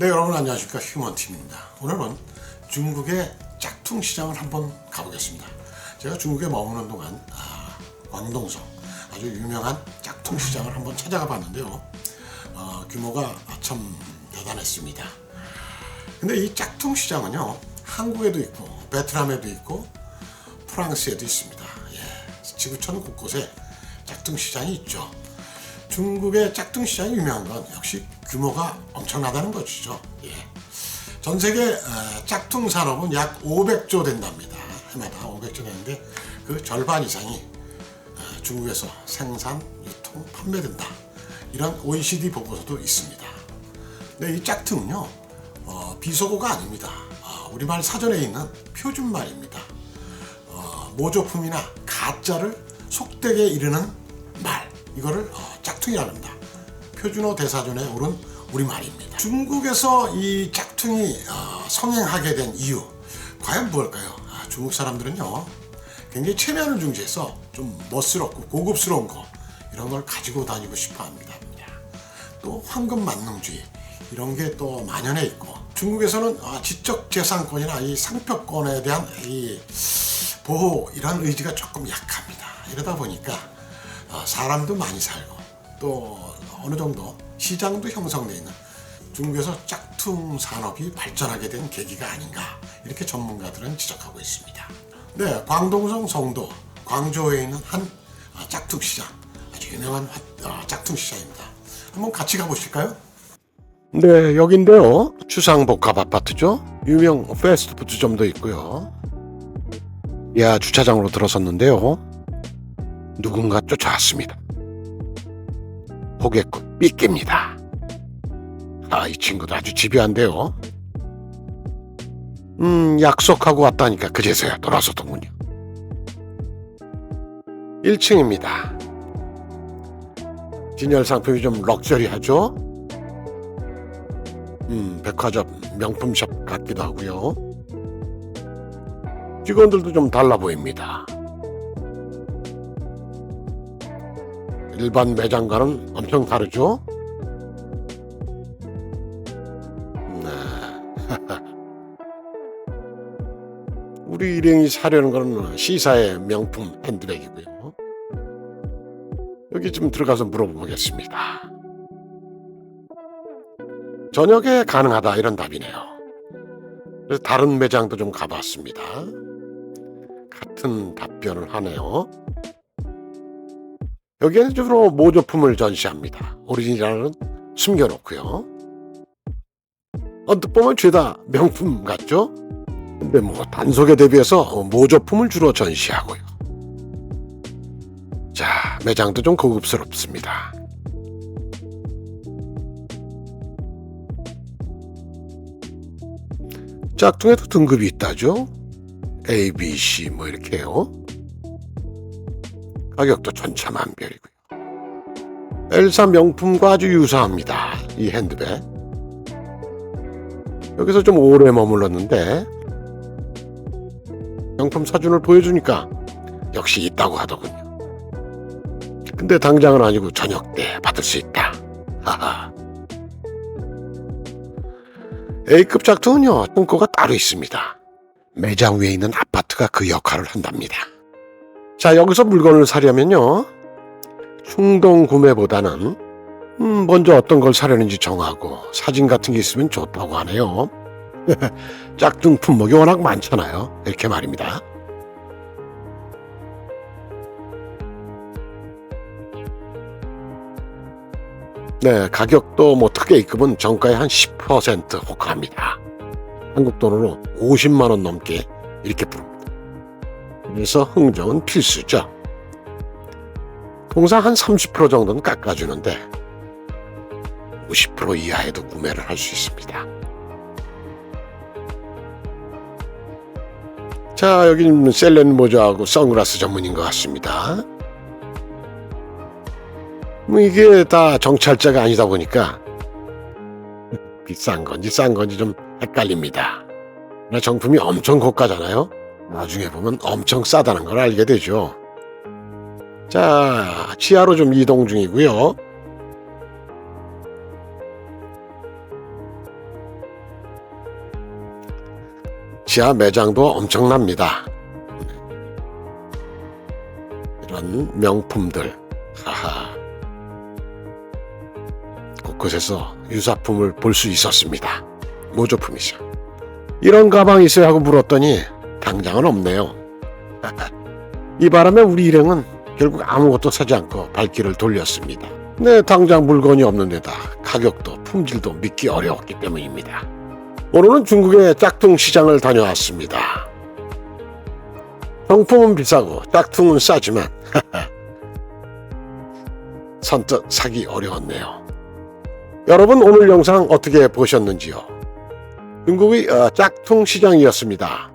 네 여러분 안녕하십니까 휴먼팀입니다. 오늘은 중국의 짝퉁 시장을 한번 가보겠습니다. 제가 중국에 머무는 동안 아, 광동성 아주 유명한 짝퉁 시장을 한번 찾아가 봤는데요. 어, 규모가 참 대단했습니다. 근데 이 짝퉁 시장은요 한국에도 있고 베트남에도 있고 프랑스에도 있습니다. 예, 지구촌 곳곳에 짝퉁 시장이 있죠. 중국의 짝퉁 시장이 유명한 건 역시 규모가 엄청나다는 것이죠. 예. 전 세계 어, 짝퉁 산업은 약 500조 된답니다. 해마다 500조 되는데 그 절반 이상이 어, 중국에서 생산, 유통, 판매된다. 이런 OECD 보고서도 있습니다. 근데 이 짝퉁은요, 어, 비속어가 아닙니다. 아, 우리말 사전에 있는 표준말입니다. 어, 모조품이나 가짜를 속되게 이르는 말 이거를 어, 짝퉁이라 합니다. 표준어 대사전에 오른 우리말입니다. 중국에서 이 짝퉁이 어, 성행하게 된 이유 과연 무엇일까요? 아, 중국 사람들은요 굉장히 체면을 중시해서 좀 멋스럽고 고급스러운 거 이런 걸 가지고 다니고 싶어 합니다. 또 황금 만능주의 이런 게 또 만연해 있고 중국에서는 아, 지적 재산권이나 이 상표권에 대한 이 보호 이런 의지가 조금 약합니다. 이러다 보니까 어, 사람도 많이 살고 또 어느 정도 시장도 형성돼 있는 중국에서 짝퉁 산업이 발전하게 된 계기가 아닌가 이렇게 전문가들은 지적하고 있습니다. 네, 광동성 성도 광저우에 있는 한 아, 짝퉁 시장 아주 유명한 화- 아, 짝퉁 시장입니다. 한번 같이 가보실까요? 네, 여긴데요. 추상복합 아파트죠. 유명 패스트푸드점도 있고요. 야 주차장으로 들어섰는데요. 누군가 쫓아왔습니다. 호객꾼 삐끼입니다. 아, 이 친구도 아주 집요한데요. 음, 약속하고 왔다니까 그제서야 돌아서더군요. 1층입니다. 진열 상품이 좀 럭셔리하죠? 음, 백화점 명품샵 같기도 하고요. 직원들도 좀 달라 보입니다. 일반 매장과는 엄청 다르죠? 네. 우리 일행이 사려는 거는 시사의 명품 핸드백이고요. 여기 좀 들어가서 물어보겠습니다. 저녁에 가능하다 이런 답이네요. 그래서 다른 매장도 좀 가봤습니다. 같은 답변을 하네요. 여기에는 주로 모조품을 전시합니다. 오리지널은 숨겨놓고요. 언뜻 보면 죄다 명품 같죠? 근데 뭐 단속에 대비해서 모조품을 주로 전시하고요. 자, 매장도 좀 고급스럽습니다. 짝퉁에도 등급이 있다죠? A, B, C 뭐 이렇게요. 가격도 천차만별이고요. 엘사 명품과 아주 유사합니다. 이 핸드백. 여기서 좀 오래 머물렀는데 명품 사진을 보여주니까 역시 있다고 하더군요. 근데 당장은 아니고 저녁 때 받을 수 있다. 하하. A급 짝퉁은요, 창고가 따로 있습니다. 매장 위에 있는 아파트가 그 역할을 한답니다. 자, 여기서 물건을 사려면요, 충동 구매보다는, 음, 먼저 어떤 걸 사려는지 정하고 사진 같은 게 있으면 좋다고 하네요. 짝퉁 품목이 워낙 많잖아요. 이렇게 말입니다. 네, 가격도 뭐특 A급은 정가의 한 10% 호가합니다. 한국 돈으로 50만 원 넘게 이렇게 부릅니다. 그래서 흥정은 필수죠. 통상 한 30% 정도는 깎아주는데 50% 이하에도 구매를 할 수 있습니다. 자, 여기는 셀렌 모자하고 선글라스 전문인 것 같습니다. 뭐 이게 다 정찰자가 아니다 보니까 비싼 건지 싼 건지 좀 헷갈립니다. 정품이 엄청 고가잖아요. 나중에 보면 엄청 싸다는 걸 알게 되죠. 자, 지하로 좀 이동 중이고요. 지하 매장도 엄청납니다. 이런 명품들, 하하. 곳곳에서 유사품을 볼 수 있었습니다. 모조품이죠. 이런 가방이 있어야 하고 물었더니 당장은 없네요. 이 바람에 우리 일행은 결국 아무것도 사지 않고 발길을 돌렸습니다. 네, 당장 물건이 없는 데다 가격도 품질도 믿기 어려웠기 때문입니다. 오늘은 중국의 짝퉁 시장을 다녀왔습니다. 정품은 비싸고 짝퉁은 싸지만 선뜻 사기 어려웠네요. 여러분 오늘 영상 어떻게 보셨는지요? 중국의 어, 짝퉁 시장이었습니다.